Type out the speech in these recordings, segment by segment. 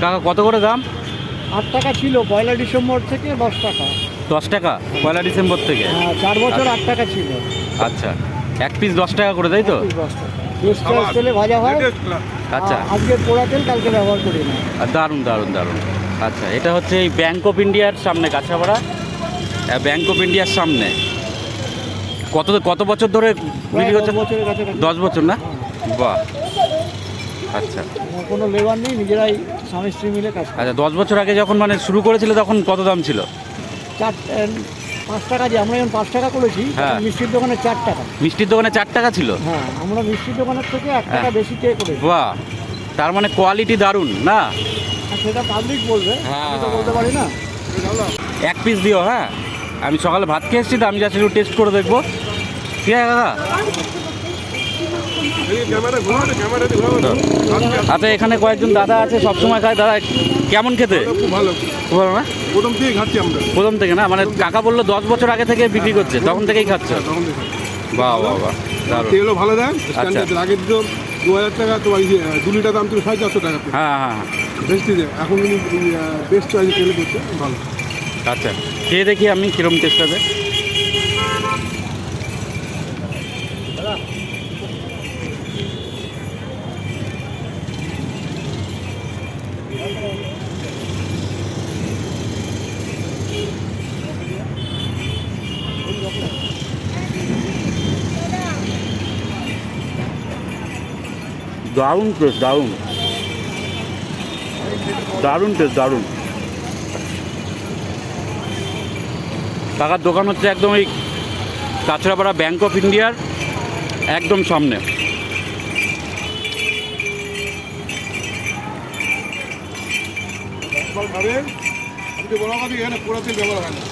কাকা কত করে দাম? আট টাকা ছিল পয়লা ডিসেম্বর থেকে দশ টাকা। দশ টাকা? পয়লা ডিসেম্বর থেকে? হ্যাঁ চার বছর আট টাকা ছিল। আচ্ছা। এক পিস দশ টাকা করে তাই তো? তেলে ভাজা হয়। আচ্ছা। আজকে পোড়া তেল কালকে ব্যবহার করি না। আর দারুণ দারুণ দারুণ। আচ্ছা এটা হচ্ছে এই ব্যাংক অফ ইন্ডিয়ার সামনে কাছাপাড়া ব্যাংক অফ ইন্ডিয়ার সামনে। কত কত বছর ধরে বিক্রি প্রায় করছে দশ বছর না? বাহ। আচ্ছা। কোনো লেবার নেই নিজেরাই স্বামী স্ত্রী মিলে কাজ আচ্ছা দশ বছর আগে যখন মানে শুরু করেছিল তখন কত দাম ছিল? চার পাঁচ টাকা যে আমরা যখন পাঁচ টাকা করেছি হ্যাঁ। মিষ্টির দোকানে চার টাকা। মিষ্টির দোকানে চার টাকা ছিল? হ্যাঁ আমরা মিষ্টির দোকানের থেকে এক টাকা হ্যাঁ। বেশি পে করেছি। বাহ। তার মানে কোয়ালিটি দারুণ না? সেটা পাবলিক বলবে হ্যাঁ, তো হ্যাঁ, বলতে পারি না। এক পিস দিও হ্যাঁ? আমি সকালে ভাত খেয়ে এসেছি তো আমি জাস্ট একটু টেস্ট করে দেখব। ঠিক আছে দাদা? আচ্ছা এখানে কয়েকজন দাদা আছে সবসময় খায়। দাদা কেমন খেতে? খুব ভালো। ভালো না? প্রথম থেকে খাচ্ছি আমরা। প্রথম থেকে না? মানে কাকা বলল দশ বছর আগে থেকে বিক্রি করছে তখন থেকেই খাচ্ছে। তখন থেকে বাহ বাহ তেলও ভালো দেন। আগে দিত দু হাজার টাকা তো দু লিটার দাম ছিল সাড়ে চারশো টাকা। হ্যাঁ হ্যাঁ হ্যাঁ। বেশি এখন বেস্ট চয়েস তেলে করছে ভালো। আচ্ছা খেয়ে দেখি আমি কিরম টেস্ট হবে। দারুণ টেস্ট দারুণ। দারুণ টেস্ট দারুণ। কাকার দোকান হচ্ছে একদম এই কাছড়াপাড়া ব্যাঙ্ক অফ ইন্ডিয়ার একদম সামনে। একবার খাবেন বড় কথা কি এখানে পোড়া তেল ব্যবহার হয়? না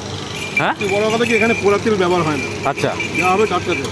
হ্যাঁ বড় কথা কি এখানে পোড়া তেল ব্যবহার হয় না। আচ্ছা। যা হবে টাটকা তেল